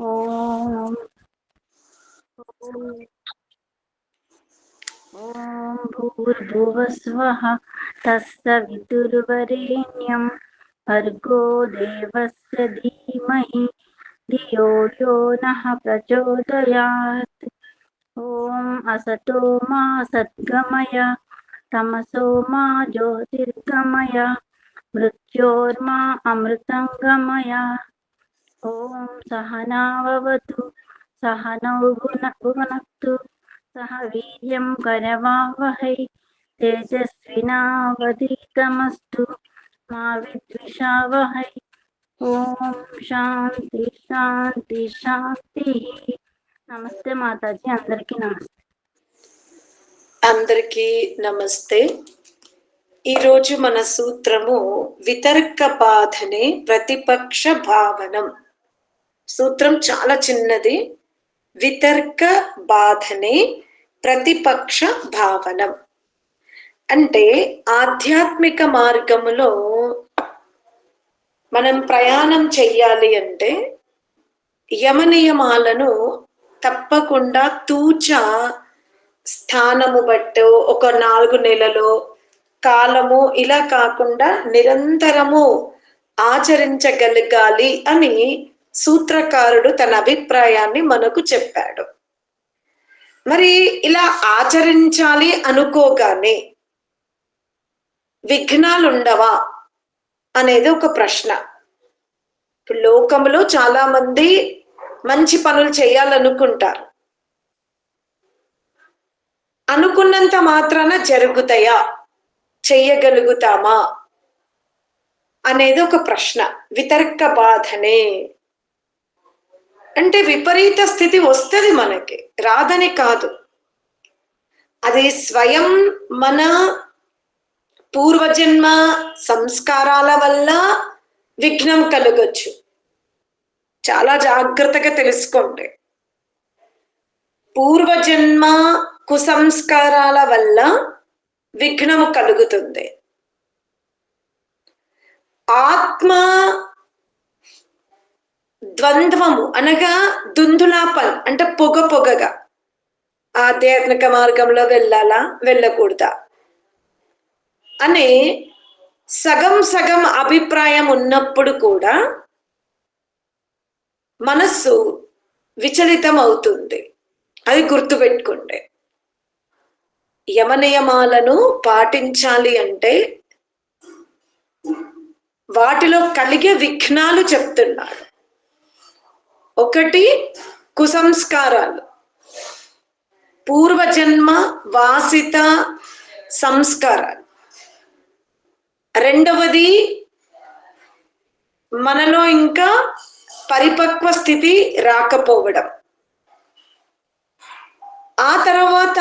ॐ ॐ भूर्भुवस्वः तत्सवितुर्वरेण्यं भर्गो देवस्य धीमहि। धियो यो नः प्रचोदयात्। ॐ असतो मा सद्गमय, तमसो मा ज्योतिर्गमय, मृत्योर्मा अमृतं ॐ ఓం సహనావతు సహనౌనక్తు సహ వీర్యం కరవావహై తేజస్వినధీతమస్తు మా విద్విషావహై ఓం శాంతి శాంతి శాంతి నమస్తే మాతాజీ అందరికీ నమస్తే। అందరికీ నమస్తే. ఈరోజు మన సూత్రము వితర్క బాధనే ప్రతిపక్ష భావనం. సూత్రం చాలా చిన్నది. వితర్క బాధనే ప్రతిపక్ష భావనం. అంటే ఆధ్యాత్మిక మార్గములో మనం ప్రయాణం చెయ్యాలి అంటే యమనియమాలను తప్పకుండా తూచ స్థానము బట్టో ఒక నాలుగు నెలలో కాలము ఇలా కాకుండా నిరంతరము ఆచరించగలగాలి అని సూత్రకారుడు తన అభిప్రాయాన్ని మనకు చెప్పాడు. మరి ఇలా ఆచరించాలి అనుకోగానే విఘ్నాలు ఉండవా అనేది ఒక ప్రశ్న. లోకంలో చాలా మంది మంచి పనులు చేయాలనుకుంటారు. అనుకున్నంత మాత్రాన జరుగుతాయా? చెయ్యగలుగుతామా అనేది ఒక ప్రశ్న. వితర్క బాధనే. అంటే విపరీత స్థితి వస్తుంది మనకి. రాదని కాదు. అది స్వయం మన పూర్వజన్మ సంస్కారాల వల్ల విఘ్నం కలగొచ్చు. చాలా జాగ్రత్తగా తెలుసుకోండి. పూర్వజన్మ కుసంస్కారాల వల్ల విఘ్నము కలుగుతుంది. ఆత్మ ద్వంద్వము అనగా దుందులాపల్ అంటే పొగ పొగగా. ఆధ్యాత్మిక మార్గంలో వెళ్ళాలా? వెళ్ళకూడదా? అనే సగం సగం అభిప్రాయం ఉన్నప్పుడు కూడా మనస్సు విచలితం అవుతుంది అది గుర్తుపెట్టుకుంటే యమనియమాలను పాటించాలి అంటే వాటిలో కలిగే విఘ్నాలు చెప్తున్నాడు ఒకటి కుసంస్కారాలు. పూర్వజన్మ వాసిత సంస్కారాలు. రెండవది మనలో ఇంకా పరిపక్వ స్థితి రాకపోవడం. ఆ తర్వాత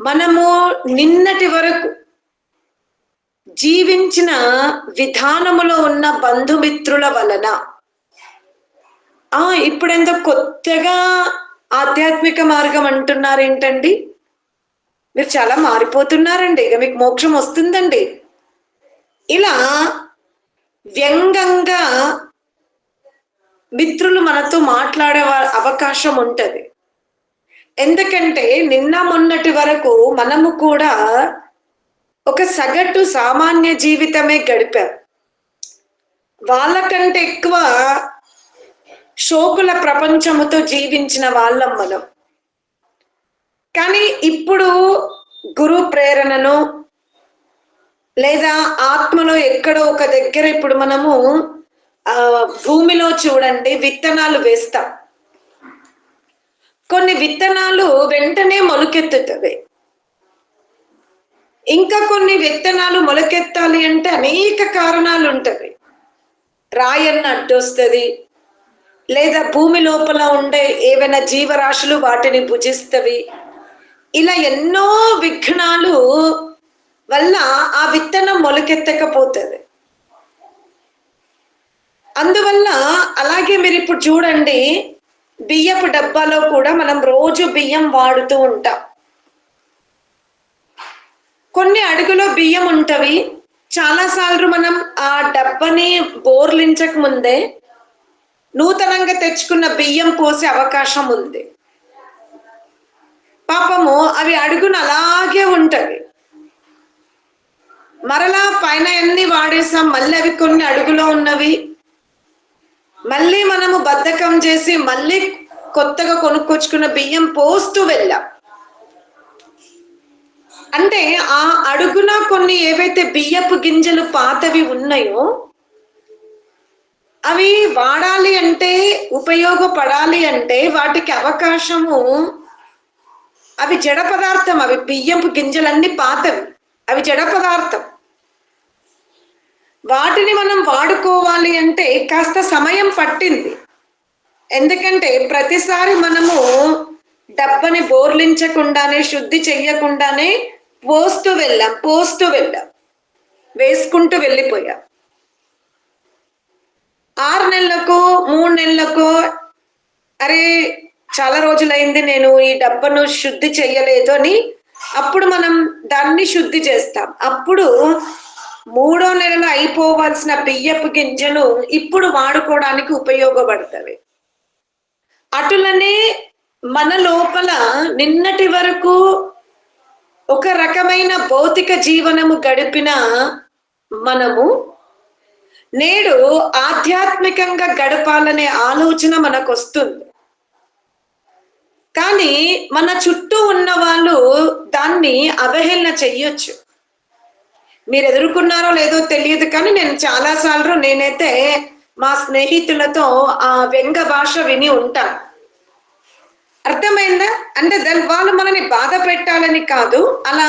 మనము నిన్నటి వరకు జీవించిన విధానములో ఉన్న బంధుమిత్రుల వలన ఆ ఇప్పుడెంత కొత్తగా ఆధ్యాత్మిక మార్గం అంటున్నారు ఏంటండి మీరు చాలా మారిపోతున్నారండి. ఇక మీకు మోక్షం వస్తుందండి. ఇలా వ్యంగంగా మిత్రులు మనతో మాట్లాడే అవకాశం ఉంటుంది. ఎందుకంటే నిన్న మొన్నటి వరకు మనము కూడా ఒక సగటు సామాన్య జీవితమే గడిపాం. వాళ్ళకంటే ఎక్కువ శోకుల ప్రపంచముతో జీవించిన వాళ్ళం మనం. కానీ ఇప్పుడు గురు ప్రేరణను లేదా ఆత్మలో ఎక్కడో ఒక దగ్గర ఇప్పుడు మనము భూమిలో చూడండి విత్తనాలు వేస్తాం. కొన్ని విత్తనాలు వెంటనే మొలకెత్తుతుంది ఇంకా కొన్ని విత్తనాలు మొలకెత్తాలి అంటే అనేక కారణాలు ఉంటవి రాయన్న అడ్డొస్తుంది లేదా భూమి లోపల ఉండే ఏవైనా జీవరాశులు వాటిని భుజిస్తవి. ఇలా ఎన్నో విఘ్నాలు వల్ల ఆ విత్తనం మొలకెత్తకపోతుంది. అందువల్ల అలాగే మీరు ఇప్పుడు చూడండి బియ్యపు డబ్బాలో కూడా మనం రోజు బియ్యం వాడుతూ ఉంటాం. కొన్ని అడుగులో బియ్యం ఉంటవి. చాలాసార్లు మనం ఆ డబ్బని బోర్లించక ముందే నూతనంగా తెచ్చుకున్న బియ్యం పోసే అవకాశం ఉంది. పాపము అవి అడుగున అలాగే ఉంటుంది. మరలా పైన ఎన్ని వాడేసాం మళ్ళీ అవి కొన్ని అడుగులో ఉన్నవి. మళ్ళీ మనము బద్ధకం చేసి మళ్ళీ కొత్తగా కొనుక్కొచ్చుకున్న బియ్యం పోస్తూ వెళ్ళాం. అంటే ఆ అడుగున కొన్ని ఏవైతే బియ్యపు గింజలు పాతవి ఉన్నాయో అవి వాడాలి అంటే ఉపయోగపడాలి అంటే వాటికి అవకాశము అవి జడ పదార్థం అవి బియ్యపు గింజలన్నీ పాతవి. అవి జడ పదార్థం. వాటిని మనం వాడుకోవాలి అంటే కాస్త సమయం పట్టింది. ఎందుకంటే ప్రతిసారి మనము డబ్బని బోర్లించకుండానే శుద్ధి చెయ్యకుండానే పోస్తూ వెళ్ళాం పోస్తూ వెళ్ళాం. వేసుకుంటూ వెళ్ళిపోయాం. ఆరు నెలలకు మూడు నెలలకు అరే చాలా రోజులైంది నేను ఈ డబ్బను శుద్ధి చెయ్యలేదు అని అప్పుడు మనం దాన్ని శుద్ధి చేస్తాం. అప్పుడు మూడో నెలలో అయిపోవాల్సిన బియ్యపు గింజలు ఇప్పుడు వాడుకోవడానికి ఉపయోగపడతాయి అటులనే మన లోపల నిన్నటి వరకు ఒక రకమైన భౌతిక జీవనము గడిపిన మనము నేడు ఆధ్యాత్మికంగా గడపాలనే ఆలోచన మనకు వస్తుంది కానీ మన చుట్టూ ఉన్న వాళ్ళు దాన్ని అవహేళన చెయ్యొచ్చు. మీరు ఎదుర్కొన్నారో లేదో తెలియదు కానీ నేను చాలాసార్లు నేనైతే మా స్నేహితులతో ఆ వ్యంగ భాష విని ఉంటాను. అర్థమైందా? అంటే దాని వాళ్ళు మనని బాధ పెట్టాలని కాదు అలా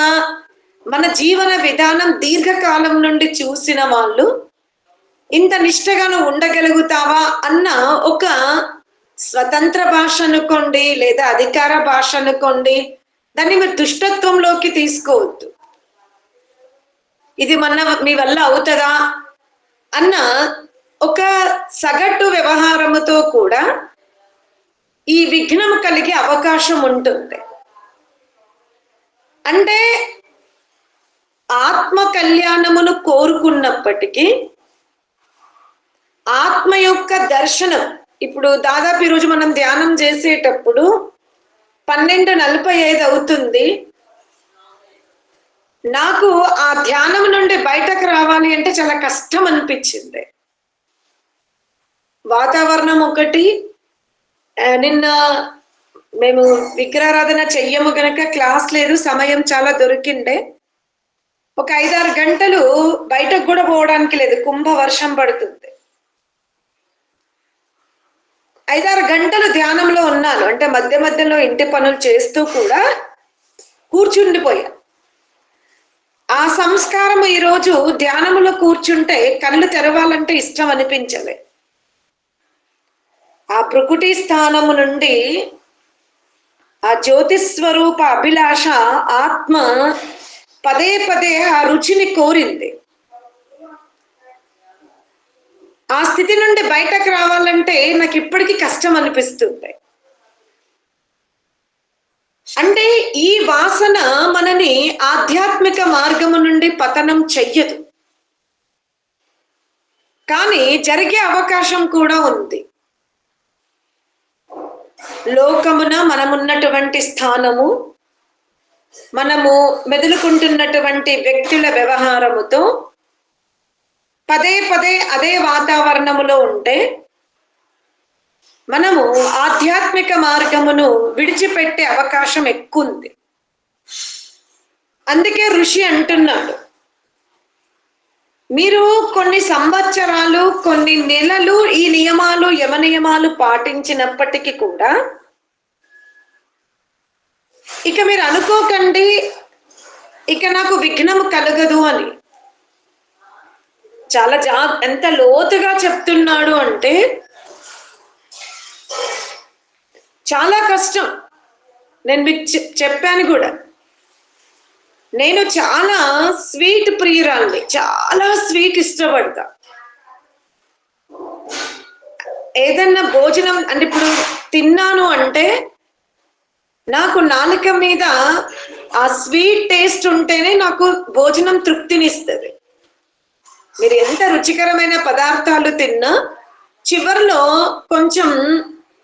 మన జీవన విధానం దీర్ఘకాలం నుండి చూసిన వాళ్ళు ఇంత నిష్ఠగా నువ్వు ఉండగలుగుతావా అన్న ఒక స్వతంత్ర భాష అనుకోండి లేదా అధికార భాష అనుకోండి దాన్ని మీరు దుష్టత్వంలోకి తీసుకోవద్దు. ఇది మన మీ వల్ల అవుతుందా అన్న ఒక సగటు వ్యవహారముతో కూడా ఈ విఘ్నం కలిగే అవకాశం ఉంటుంది. అంటే ఆత్మ కళ్యాణమును కోరుకున్నప్పటికీ ఆత్మ యొక్క దర్శనం. ఇప్పుడు దాదాపు ఈరోజు మనం ధ్యానం చేసేటప్పుడు పన్నెండు నలభై ఐదు అవుతుంది. నాకు ఆ ధ్యానం నుండి బయటకు రావాలి అంటే చాలా కష్టం అనిపించింది. వాతావరణం ఒకటి నిన్న మేము విగ్రహారాధన చెయ్యము గనక క్లాస్ లేదు సమయం చాలా దొరికిండే. ఒక ఐదారు గంటలు బయటకు కూడా పోవడానికి లేదు కుంభ వర్షం పడుతుంది. ఐదారు గంటలు ధ్యానంలో ఉన్నాను. అంటే మధ్య మధ్యలో ఇంటి పనులు చేస్తూ కూడా కూర్చుండిపోయా. ఆ సంస్కారం ఈరోజు ధ్యానములో కూర్చుంటే కళ్ళు తెరవాలంటే ఇష్టం అనిపించలే. ఆ ప్రకృతి స్థానము నుండి ఆ జ్యోతిస్వరూప అభిలాష ఆత్మ పదే పదే ఆ రుచిని కోరింది. ఆ స్థితి నుండి బయటకు రావాలంటే నాకు ఇప్పటికీ కష్టం అనిపిస్తుంది. అంటే ఈ వాసన మనని ఆధ్యాత్మిక మార్గము నుండి పతనం చెయ్యదు. కానీ జరిగే అవకాశం కూడా ఉంది. లోకమున మనమున్నటువంటి స్థానము మనము మెదులుకుంటున్నటువంటి వ్యక్తుల వ్యవహారముతో పదే పదే అదే వాతావరణములో ఉంటే మనము ఆధ్యాత్మిక మార్గమును విడిచిపెట్టే అవకాశం ఎక్కువ ఉంది అందుకే ఋషి అంటున్నాడు మీరు కొన్ని సంవత్సరాలు కొన్ని నెలలు ఈ నియమాలు యమ నియమాలు పాటించినప్పటికీ కూడా ఇక మీరు అనుకోకండి ఇక నాకు విఘ్నము కలగదు అని. చాలా జా ఎంత లోతుగా చెప్తున్నాడు అంటే చాలా కష్టం. నేను మీకు చెప్పాను కూడా. నేను చాలా స్వీట్ ప్రియురాల్ని చాలా స్వీట్ ఇష్టపడతా. ఏదన్నా భోజనం అంటే ఇప్పుడు తిన్నాను అంటే నాకు నాలుక మీద ఆ స్వీట్ టేస్ట్ ఉంటేనే నాకు భోజనం తృప్తినిస్తుంది. మీరు ఎంత రుచికరమైన పదార్థాలు తిన్నా చివరిలో కొంచెం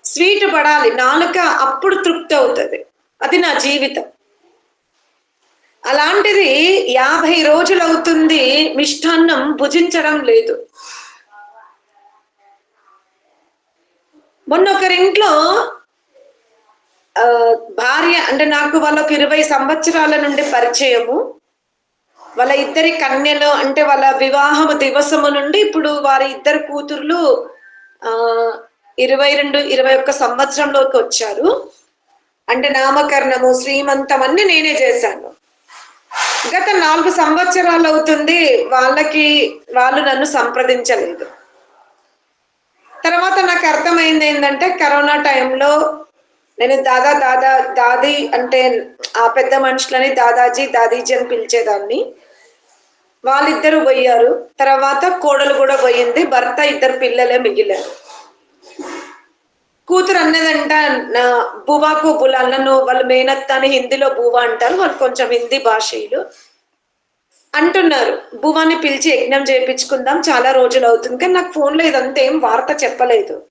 స్వీట్ పడాలి నాలుక అప్పుడు తృప్తి అవుతుంది. అది నా జీవితం. అలాంటిది యాభై రోజులు అవుతుంది మిష్టాన్నం భుజించడం లేదు. మొన్న ఒకరింట్లో భార్య అంటే నాకు వాళ్ళకి ఇరవై సంవత్సరాల నుండి పరిచయము. వాళ్ళ ఇద్దరి కన్యలు అంటే వాళ్ళ వివాహము దివసము నుండి ఇప్పుడు వారి ఇద్దరు కూతుర్లు ఆ ఇరవై రెండు ఇరవై ఒక్క సంవత్సరంలోకి వచ్చారు. అంటే నామకరణము శ్రీమంతం అన్ని నేనే చేశాను. గత నాలుగు సంవత్సరాలు అవుతుంది వాళ్ళకి వాళ్ళు నన్ను సంప్రదించలేదు. తర్వాత నాకు అర్థమైంది ఏంటంటే కరోనా టైంలో నేను దాదా దాదా దాది అంటే ఆ పెద్ద మనుషులని దాదాజీ దాదీజీ అని పిలిచేదాన్ని. వాళ్ళిద్దరు పోయారు. తర్వాత కోడలు కూడా పోయింది. భర్త ఇద్దరు పిల్లలే మిగిలారు. కూతురు అన్నదంట నా బువాకు బులాల్ వాళ్ళు మేనత్త అని హిందీలో బువా అంటారు. వాళ్ళు కొంచెం హిందీ భాషీయులు. అంటున్నారు బువాని పిలిచి యజ్ఞం చేయించుకుందాం చాలా రోజులు అవుతుంది. కానీ నాకు ఫోన్లో ఇదంతా ఏం వార్త చెప్పలేదు.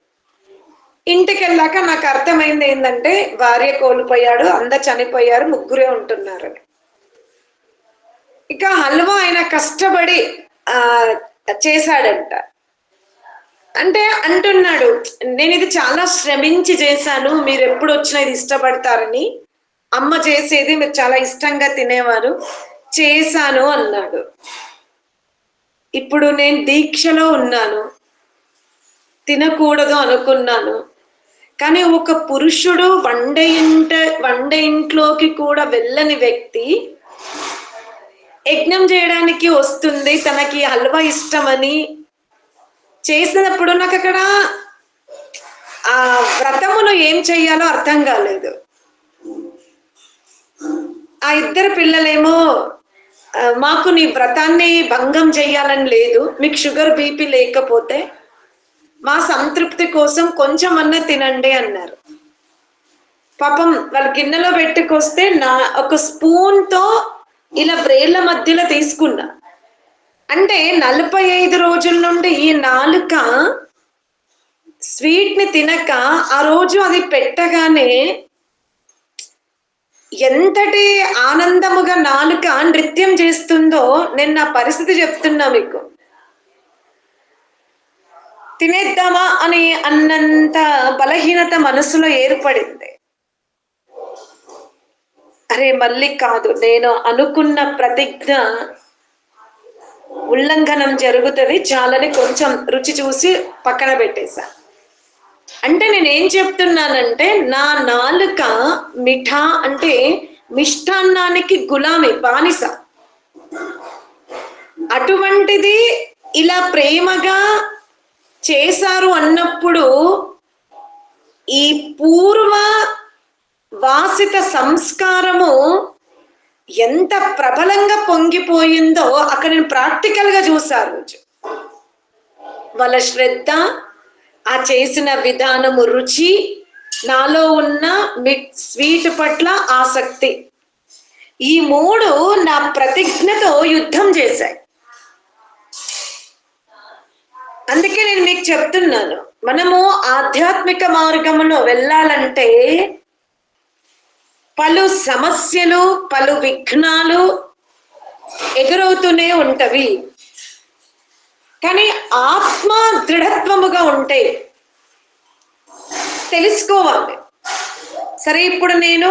ఇంటికి వెళ్ళాక నాకు అర్థమైంది ఏంటంటే భార్య కోల్పోయాడు. అందరు చనిపోయారు. ముగ్గురే ఉంటున్నారు. ఇక హల్వా ఆయన కష్టపడి ఆ చేశాడంట. అంటే అంటున్నాడు నేను ఇది చాలా శ్రమించి చేశాను మీరు ఎప్పుడు వచ్చినా ఇది ఇష్టపడతారని. అమ్మ చేసేది మీరు చాలా ఇష్టంగా తినేవారు చేశాను అన్నాడు. ఇప్పుడు నేను దీక్షలో ఉన్నాను తినకూడదు అనుకున్నాను. కానీ ఒక పురుషుడు వండ ఇంట వండ ఇంట్లోకి కూడా వెళ్ళని వ్యక్తి యజ్ఞం చేయడానికి వస్తుంది తనకి హల్వా ఇష్టమని చేసినప్పుడు నాకు అక్కడ ఆ వ్రతమును ఏం చెయ్యాలో అర్థం కాలేదు. ఆ ఇద్దరు పిల్లలేమో మాకు నీ వ్రతాన్ని భంగం చెయ్యాలని లేదు మీకు షుగర్ బీపీ లేకపోతే మా సంతృప్తి కోసం కొంచెం అన్న తినండి అన్నారు. పాపం వాళ్ళ గిన్నెలో పెట్టుకొస్తే నా ఒక స్పూన్తో ఇలా బ్రేళ్ళ మధ్యలో తీసుకున్నా. అంటే నలభై ఐదు రోజుల నుండి ఈ నాలుక స్వీట్ని తినక ఆ రోజు అది పెట్టగానే ఎంతటి ఆనందముగా నాలుక నృత్యం చేస్తుందో నేను నా పరిస్థితి చెప్తున్నా మీకు. తినేద్దామా అని అన్నంత బలహీనత మనసులో ఏర్పడింది. అరే మళ్ళీ కాదు. నేను అనుకున్న ప్రతిజ్ఞ ఉల్లంఘనం జరుగుతుంది. చాలని కొంచెం రుచి చూసి పక్కన పెట్టేశా. అంటే నేను ఏం చెప్తున్నానంటే నా నాలుక మిఠా అంటే మిష్టాన్నానికి గులామి బానిస. అటువంటిది ఇలా ప్రేమగా చేశారు అన్నప్పుడు ఈ పూర్వ వాసిత సంస్కారము ఎంత ప్రబలంగా పొంగిపోయిందో అక్కడ నేను ప్రాక్టికల్గా చూసా రోజు. వాళ్ళ శ్రద్ధ ఆ చేసిన విధానము రుచి నాలో ఉన్న స్వీట్ పట్ల ఆసక్తి. ఈ మూడు నా ప్రతిజ్ఞతో యుద్ధం చేశాయి. అందుకే నేను మీకు చెప్తున్నాను మనము ఆధ్యాత్మిక మార్గంలో వెళ్ళాలంటే పలు సమస్యలు పలు విఘ్నాలు ఎదురవుతూనే ఉంటవి. కానీ ఆత్మ దృఢత్వముగా ఉంటే తెలుసుకోవాలి. సరే ఇప్పుడు నేను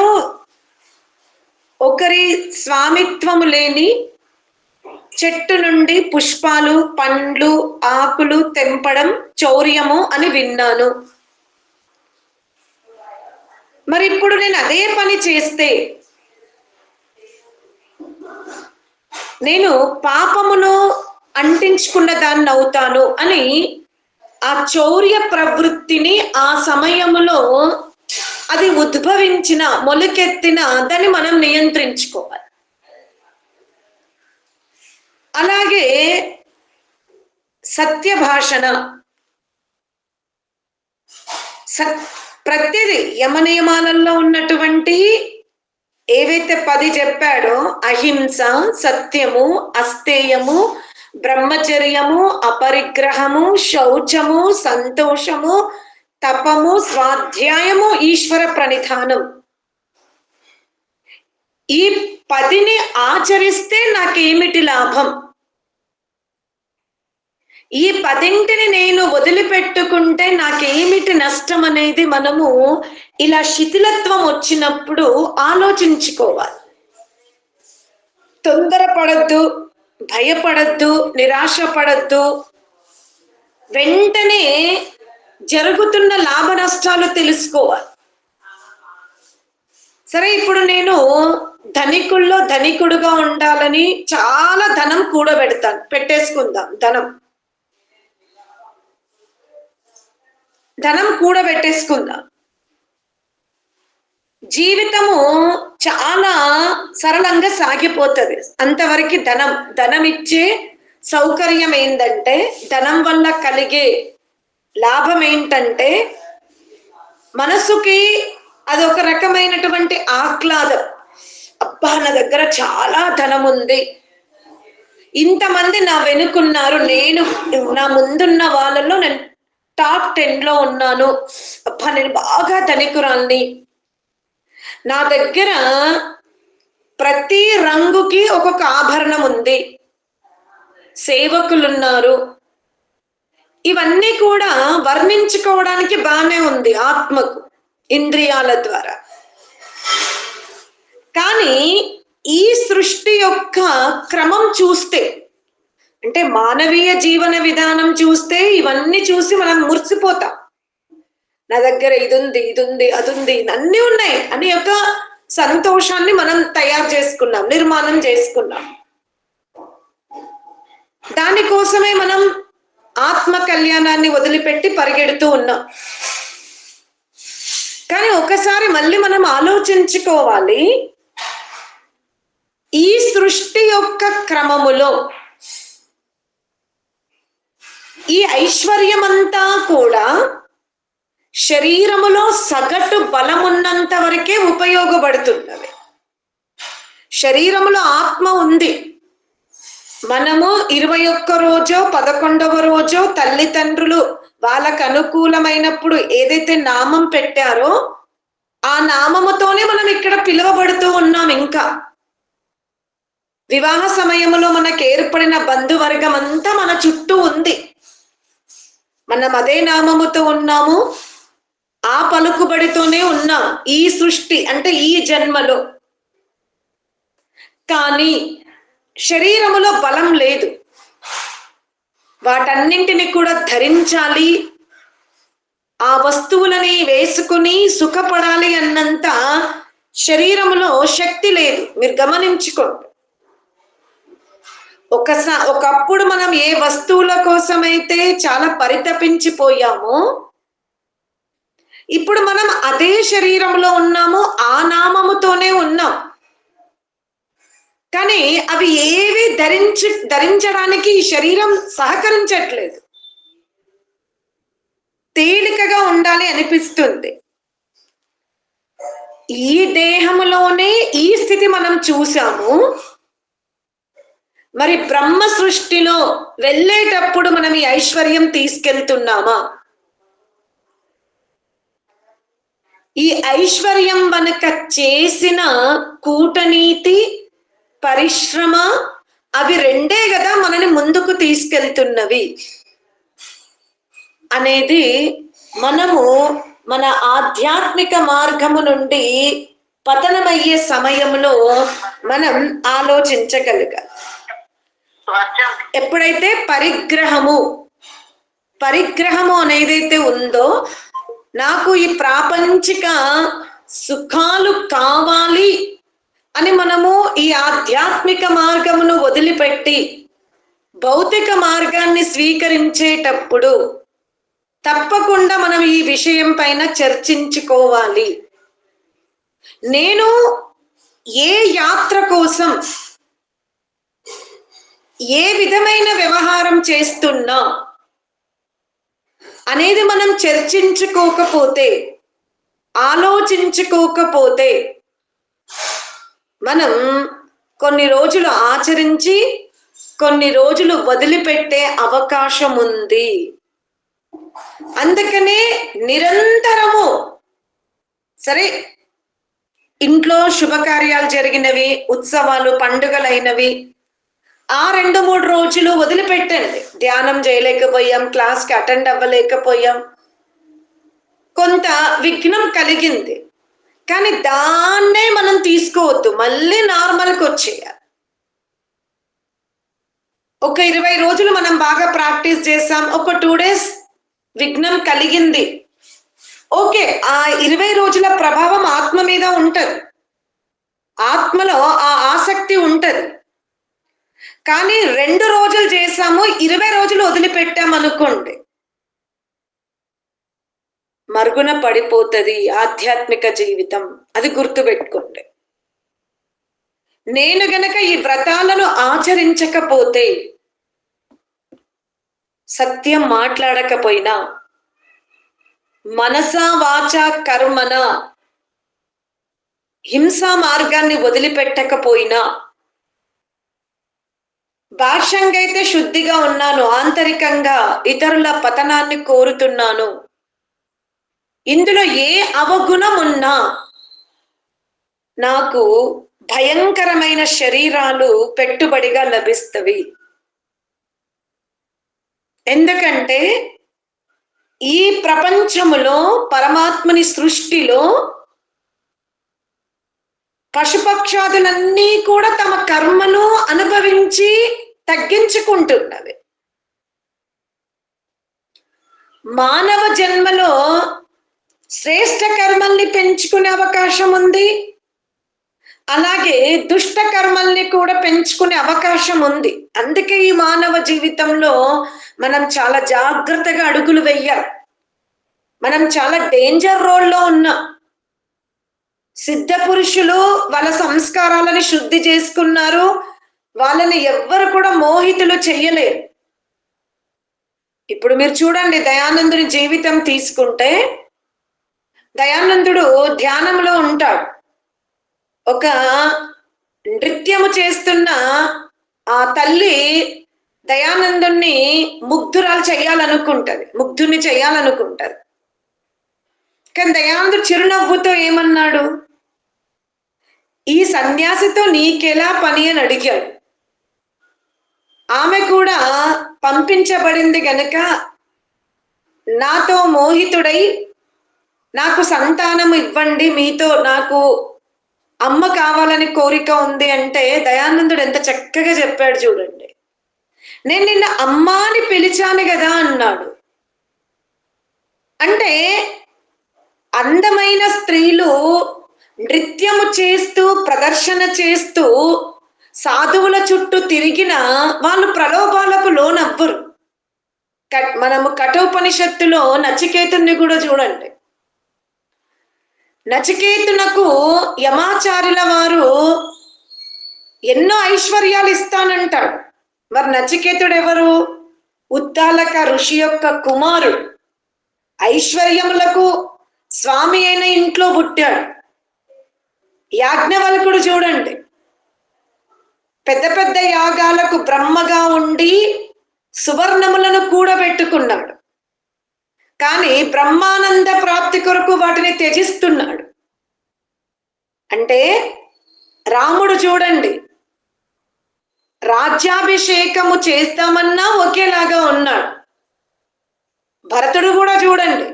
ఒకరి స్వామిత్వము లేని చెట్టు నుండి పుష్పాలు పండ్లు ఆకులు తెంపడం చౌర్యము అని విన్నాను. మరి ఇప్పుడు నేను అదే పని చేస్తే నేను పాపమును అంటించుకున్న దాన్ని అవుతాను అని ఆ చౌర్య ప్రవృత్తిని ఆ సమయంలో అది ఉద్భవించిన మొలకెత్తిన దాన్ని మనం నియంత్రించుకోవాలి. అలాగే సత్య భాషణ సత్ ప్రతిదీ యమ నియమాలలో ఉన్నటువంటి ఏవైతే పది చెప్పాడో అహింస సత్యము అస్తేయము బ్రహ్మచర్యము అపరిగ్రహము శౌచము సంతోషము తపము స్వాధ్యాయము ఈశ్వర ప్రణిధానం. ఈ పదిని ఆచరిస్తే నాకేమిటి లాభం? ఈ పదింటిని నేను వదిలిపెట్టుకుంటే నాకేమిటి నష్టం అనేది మనము ఇలా శిథిలత్వం వచ్చినప్పుడు ఆలోచించుకోవాలి. తొందరపడద్దు భయపడద్దు నిరాశపడద్దు. వెంటనే జరుగుతున్న లాభ నష్టాలు తెలుసుకోవాలి. సరే ఇప్పుడు నేను ధనికుల్లో ధనికుడుగా ఉండాలని చాలా ధనం కూడబెడతాను. పెట్టేసుకుందాం ధనం. ధనం కూడబెట్టేసుకుందాం. జీవితము చాలా సరళంగా సాగిపోతుంది. అంతవరకు ధనం ధనం ఇచ్చే సౌకర్యం ఏంటంటే ధనం వల్ల కలిగే లాభం ఏంటంటే మనసుకి అది ఒక రకమైనటువంటి ఆహ్లాదం. అబ్బా నా దగ్గర చాలా ధనం ఉంది ఇంతమంది నా వెనుకున్నారు. నేను నా ముందున్న వాళ్ళలో నేను టాప్ టెన్లో ఉన్నాను. అబ్బా నేను బాగా ధనికురాల్ని నా దగ్గర ప్రతి రంగుకి ఒక్కొక్క ఆభరణం ఉంది. సేవకులున్నారు. ఇవన్నీ కూడా వర్ణించుకోవడానికి బాగానే ఉంది ఆత్మకు ఇంద్రియాల ద్వారా. కానీ ఈ సృష్టి యొక్క క్రమం చూస్తే అంటే మానవీయ జీవన విధానం చూస్తే ఇవన్నీ చూసి మనం మురిసిపోతాం. నా దగ్గర ఇది ఉంది ఇది ఉంది అది ఉంది అన్నీ ఉన్నాయి అని యొక్క సంతోషాన్ని మనం తయారు చేసుకున్నాం నిర్మాణం చేసుకున్నాం. దానికోసమే మనం ఆత్మ కళ్యాణాన్ని వదిలిపెట్టి పరిగెడుతూ ఉన్నాం. కానీ ఒకసారి మళ్ళీ మనం ఆలోచించుకోవాలి ఈ సృష్టి యొక్క క్రమములో ఈ ఐశ్వర్యమంతా కూడా శరీరములో సగటు బలమున్నంత వరకే ఉపయోగపడుతున్నవి. శరీరములో ఆత్మ ఉంది. మనము ఇరవై ఒక్క రోజో పదకొండవ రోజో తల్లిదండ్రులు వాళ్ళకు అనుకూలమైనప్పుడు ఏదైతే నామం పెట్టారో ఆ నామముతోనే మనం ఇక్కడ పిలువబడుతూ ఉన్నాం ఇంకా. వివాహ సమయంలో మనకు ఏర్పడిన బంధువర్గం అంతా మన చుట్టూ ఉంది. మనం అదే నామముతో ఉన్నాము. ఆ పలుకుబడితోనే ఉన్నాం. ఈ సృష్టి అంటే ఈ జన్మలో. కానీ శరీరములో బలం లేదు. వాటన్నింటిని కూడా ధరించాలి. ఆ వస్తువులని వేసుకుని సుఖపడాలి అన్నంత శరీరములో శక్తి లేదు. మీరు గమనించుకోండి. ఒకసా ఒకప్పుడు మనం ఏ వస్తువుల కోసమైతే చాలా పరితపించిపోయామో ఇప్పుడు మనం అదే శరీరంలో ఉన్నాము ఆ నామముతోనే ఉన్నాం. కానీ అవి ఏవి ధరించి ధరించడానికి ఈ శరీరం సహకరించట్లేదు. తేలికగా ఉండాలి అనిపిస్తుంది. ఈ దేహంలోనే ఈ స్థితి మనం చూసాము. మరి బ్రహ్మ సృష్టిలో వెళ్ళేటప్పుడు మనం ఈ ఐశ్వర్యం తీసుకెళ్తున్నామా? ఈ ఐశ్వర్యం మనక చేసిన కూటనీతి పరిశ్రమ అవి రెండే కదా మనని ముందుకు తీసుకెళ్తున్నవి. అనేది మనము మన ఆధ్యాత్మిక మార్గము నుండి పతనమయ్యే సమయంలో మనం ఆలోచించగలగాలి. ఎప్పుడైతే పరిగ్రహము పరిగ్రహము అనేదైతే ఉందో నాకు ఈ ప్రాపంచిక సుఖాలు కావాలి అని మనము ఈ ఆధ్యాత్మిక మార్గమును వదిలిపెట్టి భౌతిక మార్గాన్ని స్వీకరించేటప్పుడు తప్పకుండా మనం ఈ విషయం పైన చర్చించుకోవాలి. నేను ఏ యాత్ర కోసం ఏ విధమైన వ్యవహారం చేస్తున్నా అనేది మనం చర్చించుకోకపోతే ఆలోచించుకోకపోతే మనం కొన్ని రోజులు ఆచరించి కొన్ని రోజులు వదిలిపెట్టే అవకాశం ఉంది. అందుకనే నిరంతరము సరే ఇంట్లో శుభకార్యాలు జరిగినవి ఉత్సవాలు పండుగలైనవి ఆ రెండు మూడు రోజులు వదిలిపెట్టండి. ధ్యానం చేయలేకపోయాం క్లాస్కి అటెండ్ అవ్వలేకపోయాం. కొంత విఘ్నం కలిగింది. కానీ దాన్నే మనం తీసుకోవద్దు. మళ్ళీ నార్మల్కి వచ్చేయాలి. ఒక ఇరవై రోజులు మనం బాగా ప్రాక్టీస్ చేసాం ఒక టూ డేస్ విఘ్నం కలిగింది. ఓకే ఆ ఇరవై రోజుల ప్రభావం ఆత్మ మీద ఉంటుంది. ఆత్మలో ఆ ఆసక్తి ఉంటుంది. కానీ రెండు రోజులు చేసాము ఇరవై రోజులు వదిలిపెట్టాం అనుకోండి మరుగున పడిపోతుంది ఆధ్యాత్మిక జీవితం అది గుర్తుపెట్టుకోండి. నేను గనక ఈ వ్రతాలను ఆచరించకపోతే సత్యం మాట్లాడకపోయినా మనసా వాచ కర్మన హింసా మార్గాన్ని వదిలిపెట్టకపోయినా భాష్యంగా అయితే శుద్ధిగా ఉన్నాను ఆంతరికంగా ఇతరుల పతనాన్ని కోరుతున్నాను. ఇందులో ఏ అవగుణం ఉన్నా నాకు భయంకరమైన శరీరాలు పెట్టుబడిగా లభిస్తవి. ఎందుకంటే ఈ ప్రపంచములో పరమాత్మని సృష్టిలో పశుపక్షాదులన్నీ కూడా తమ కర్మను అనుభవించి తగ్గించుకుంటున్నవి. మానవ జన్మలో శ్రేష్ట కర్మల్ని పెంచుకునే అవకాశం ఉంది. అలాగే దుష్ట కర్మల్ని కూడా పెంచుకునే అవకాశం ఉంది. అందుకే ఈ మానవ జీవితంలో మనం చాలా జాగ్రత్తగా అడుగులు వెయ్యాలి మనం చాలా డేంజర్ రోల్లో ఉన్నాం. సిద్ధ పురుషులు వాళ్ళ సంస్కారాలని శుద్ధి చేసుకున్నారు. వాళ్ళని ఎవ్వరు కూడా మోహితులు చెయ్యలేరు. ఇప్పుడు మీరు చూడండి దయానందుని జీవితం తీసుకుంటే దయానందుడు ధ్యానంలో ఉంటాడు. ఒక నృత్యము చేస్తున్న ఆ తల్లి దయానందుణ్ణి ముగ్ధురాలు చేయాలనుకుంటది ముగ్ధుని చేయాలనుకుంటది కానీ దయానందుడు చిరునవ్వుతో ఏమన్నాడు? ఈ సన్యాసితో నీకెలా పని అని అడిగాడు. ఆమె కూడా పంపించబడింది గనక నాతో మోహితుడై నాకు సంతానము ఇవ్వండి మీతో నాకు అమ్మ కావాలని కోరిక ఉంది అంటే దయానందుడు ఎంత చక్కగా చెప్పాడు చూడండి. నేను నిన్న అమ్మా అని పిలిచాను కదా అన్నాడు. అంటే అందమైన స్త్రీలు నృత్యము చేస్తూ ప్రదర్శన చేస్తూ సాధువుల చుట్టూ తిరిగిన వాళ్ళు ప్రలోభాలకు లోనవ్వరు. కట్- మనము కఠోపనిషత్తులో నచికేతుని కూడా చూడండి. నచికేతునకు యమాచారుల వారు ఎన్నో ఐశ్వర్యాలు ఇస్తానంటాడు మరి నచికేతుడు ఎవరు ఉత్తాలక ఋషి యొక్క కుమారుడు. ఐశ్వర్యములకు స్వామి అయిన ఇంట్లో పుట్టాడు. యాజ్ఞవల్కుడు చూడండి. పెద్ద పెద్ద యాగాలకు బ్రహ్మగా ఉండి సువర్ణములను కూడబెట్టుకున్నాడు. కానీ బ్రహ్మానంద ప్రాప్తి కొరకు వాటిని త్యజిస్తున్నాడు. అంటే రాముడు చూడండి. రాజ్యాభిషేకము చేస్తామన్నా ఒకేలాగా ఉన్నాడు. భరతుడు కూడా చూడండి.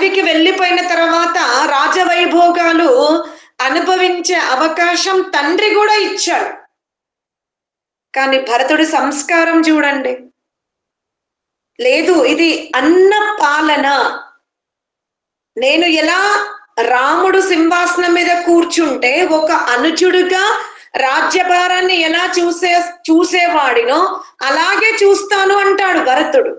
అడవికి వెళ్ళిపోయిన తర్వాత రాజవైభోగాలు అనుభవించే అవకాశం తండ్రి కూడా ఇచ్చాడు. కానీ భరతుడి సంస్కారం చూడండి. లేదు ఇది అన్న పాలన. నేను ఎలా రాముడు సింహాసనం మీద కూర్చుంటే ఒక అనుచుడుగా రాజ్యభారాన్ని ఎలా చూసే చూసేవాడినో అలాగే చూస్తాను అంటాడు భరతుడు.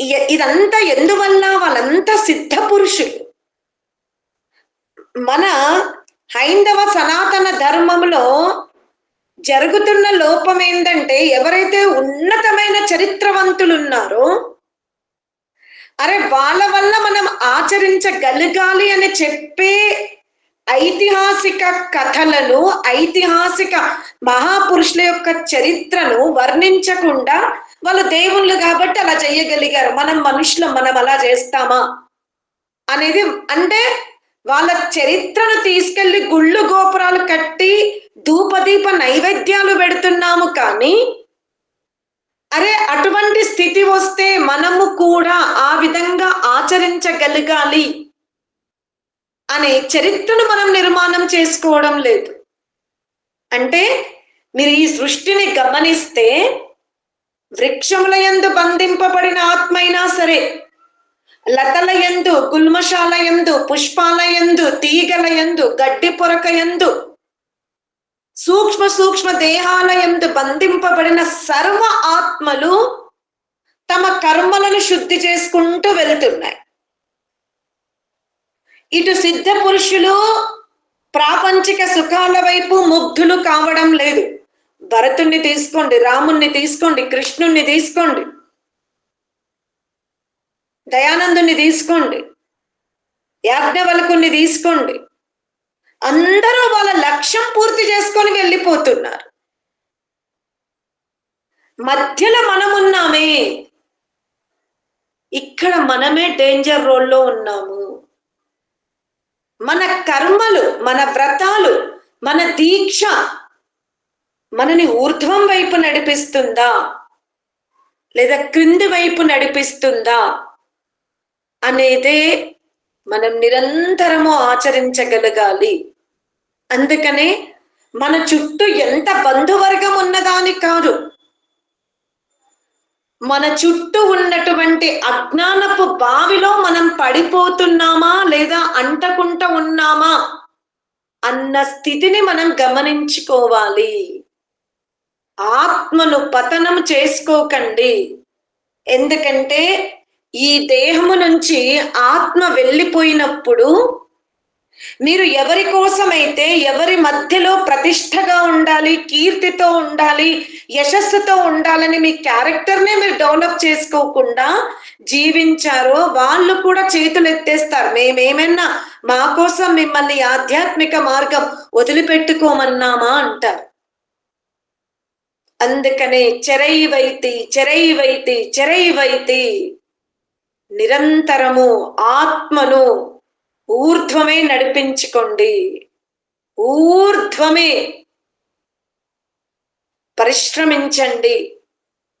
ఇదంతా ఎందువల్ల వాళ్ళంతా సిద్ధ పురుషులు? మన హైందవ సనాతన ధర్మంలో జరుగుతున్న లోపం ఏంటంటే ఎవరైతే ఉన్నతమైన చరిత్రవంతులు ఉన్నారో అరే వాళ్ళ వల్ల మనం ఆచరించగలగాలి అని చెప్పే ఐతిహాసిక కథలను ఐతిహాసిక మహాపురుషుల యొక్క చరిత్రను వర్ణించకుండా వాళ్ళు దేవుళ్ళు కాబట్టి అలా చేయగలిగారు మనం మనుషులు మనం అలా చేస్తామా? అనేది అంటే వాళ్ళ చరిత్రను తీసుకెళ్ళి గుళ్ళు గోపురాలు కట్టి ధూపదీప నైవేద్యాలు పెడుతున్నాము కానీ అరే అటువంటి స్థితి వస్తే మనము కూడా ఆ విధంగా ఆచరించగలగాలి అనే చరిత్రను మనం నిర్మాణం చేసుకోవడం లేదు. అంటే మీరు ఈ సృష్టిని గమనిస్తే వృక్షముల యందు బంధింపబడిన ఆత్మైనా సరే లతల యందు గుల్మశాల యందు పుష్పాల యందు తీగల యందు గడ్డి పొరక యందు సూక్ష్మ సూక్ష్మ దేహాల యందు బంధింపబడిన సర్వ ఆత్మలు తమ కర్మలను శుద్ధి చేసుకుంటూ వెళ్తున్నాయి. ఇటు సిద్ధ పురుషులు ప్రాపంచిక సుఖాల వైపు ముగ్ధులు కావడం లేదు. భరతుణ్ణి తీసుకోండి రాముణ్ణి తీసుకోండి కృష్ణుణ్ణి తీసుకోండి దయానందుని తీసుకోండి యాజ్ఞవల్కుని తీసుకోండి. అందరూ వాళ్ళ లక్ష్యం పూర్తి చేసుకొని వెళ్ళిపోతున్నారు. మధ్యలో మనమున్నామే. ఇక్కడ మనమే డేంజర్ రోల్లో ఉన్నాము. మన కర్మలు మన వ్రతాలు మన దీక్ష మనని ఊర్ధ్వం వైపు నడిపిస్తుందా? లేదా క్రింది వైపు నడిపిస్తుందా? అనేదే మనం నిరంతరము ఆచరించగలగాలి. అందుకనే మన చుట్టూ ఎంత బంధువర్గం ఉన్నదాని కాదు. మన చుట్టూ ఉన్నటువంటి అజ్ఞానపు బావిలో మనం పడిపోతున్నామా? లేదా అంటకుంట ఉన్నామా? అన్న స్థితిని మనం గమనించుకోవాలి. ఆత్మను పతనం చేసుకోకండి. ఎందుకంటే ఈ దేహము నుంచి ఆత్మ వెళ్ళిపోయినప్పుడు మీరు ఎవరి కోసమైతే ఎవరి మధ్యలో ప్రతిష్టగా ఉండాలి కీర్తితో ఉండాలి యశస్సుతో ఉండాలని మీ క్యారెక్టర్నే మీరు డెవలప్ చేసుకోకుండా జీవించారో వాళ్ళు కూడా చేతులు ఎత్తేస్తారు. మేమేమన్నా మా కోసం మిమ్మల్ని ఆధ్యాత్మిక మార్గం వదిలిపెట్టుకోమన్నామా అంటారు. అందుకనే చెరైవైతి చెరైవైతి చెరైవైతి. నిరంతరము ఆత్మను ఊర్ధ్వమే నడిపించుకోండి. ఊర్ధ్వమే పరిశ్రమించండి.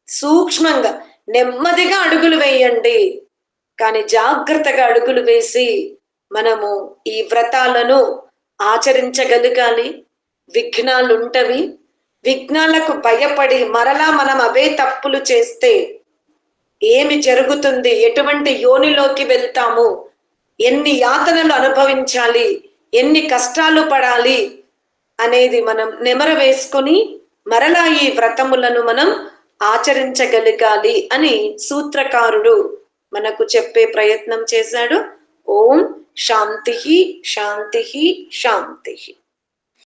సూక్ష్మంగా నెమ్మదిగా అడుగులు వేయండి. కానీ జాగ్రత్తగా అడుగులు వేసి మనము ఈ వ్రతాలను ఆచరించగలగాలి విఘ్నాలు ఉంటవి విఘ్నాలకు భయపడి మరలా మనం అవే తప్పులు చేస్తే ఏమి జరుగుతుంది? ఎటువంటి యోనిలోకి వెళ్తాము? ఎన్ని యాతనలు అనుభవించాలి? ఎన్ని కష్టాలు పడాలి? అనేది మనం నెమర వేసుకొని మరలా ఈ వ్రతములను మనం ఆచరించగలగాలి అని సూత్రకారుడు మనకు చెప్పే ప్రయత్నం చేశాడు. ఓం శాంతి శాంతి శాంతి.